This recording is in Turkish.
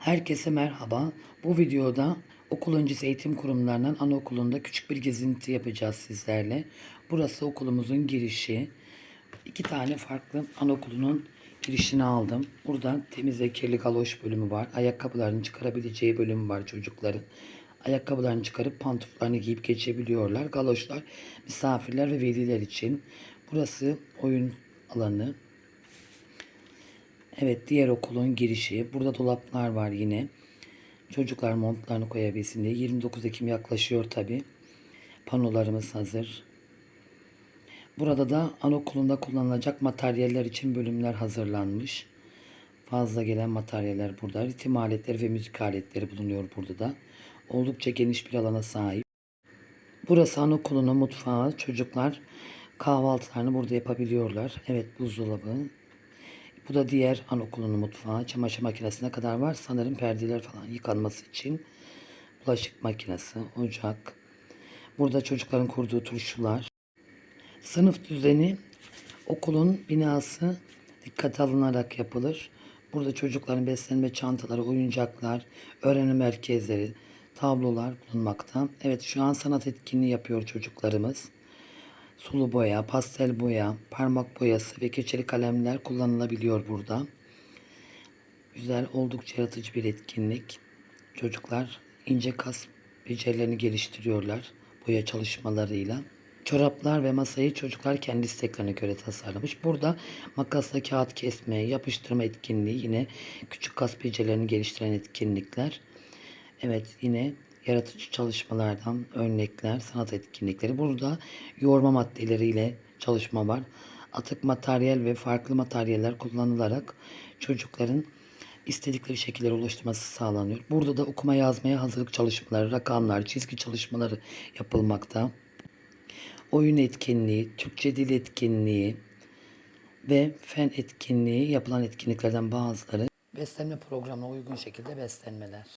Herkese merhaba. Bu videoda okul öncesi eğitim kurumlarından anaokulunda küçük bir gezinti yapacağız sizlerle. Burası okulumuzun girişi. İki tane farklı anaokulunun girişini aldım. Burada temiz ve kirli galoş bölümü var. Ayakkabılarını çıkarabileceği bölümü var çocukların. Ayakkabılarını çıkarıp pantuflarını giyip geçebiliyorlar. Galoşlar misafirler ve veliler için. Burası oyun alanı. Evet diğer okulun girişi. Burada dolaplar var yine. Çocuklar montlarını koyabilsin diye. 29 Ekim yaklaşıyor tabi. Panolarımız hazır. Burada da anaokulunda kullanılacak materyaller için bölümler hazırlanmış. Fazla gelen materyaller burada. Ritim aletleri ve müzik aletleri bulunuyor burada da. Oldukça geniş bir alana sahip. Burası anaokulunun mutfağı. Çocuklar kahvaltılarını burada yapabiliyorlar. Evet buzdolabı, bu da diğer anaokulunun mutfağı. Çamaşır makinesine kadar var. Sanırım perdeler falan yıkanması için. Bulaşık makinesi, ocak. Burada çocukların kurduğu turşular. Sınıf düzeni okulun binası dikkate alınarak yapılır. Burada çocukların beslenme çantaları, oyuncaklar, öğrenim merkezleri, tablolar bulunmakta. Evet şu an sanat etkinliği yapıyor çocuklarımız sulu boya, pastel boya, parmak boyası ve keçeli kalemler kullanılabiliyor burada. Güzel, oldukça yaratıcı bir etkinlik. Çocuklar ince kas becerilerini geliştiriyorlar boya çalışmalarıyla. Çoraplar ve masayı çocuklar kendi isteklerine göre tasarlamış. Burada makasla kağıt kesme, yapıştırma etkinliği yine küçük kas becerilerini geliştiren etkinlikler. Evet yine yaratıcı çalışmalardan örnekler, sanat etkinlikleri. Burada yoğurma maddeleriyle çalışma var. Atık materyal ve farklı materyaller kullanılarak çocukların istedikleri şekillere ulaştırması sağlanıyor. Burada da okuma yazmaya hazırlık çalışmaları, rakamlar, çizgi çalışmaları yapılmakta. Oyun etkinliği, Türkçe dil etkinliği ve fen etkinliği yapılan etkinliklerden bazıları beslenme programına uygun şekilde beslenmeler.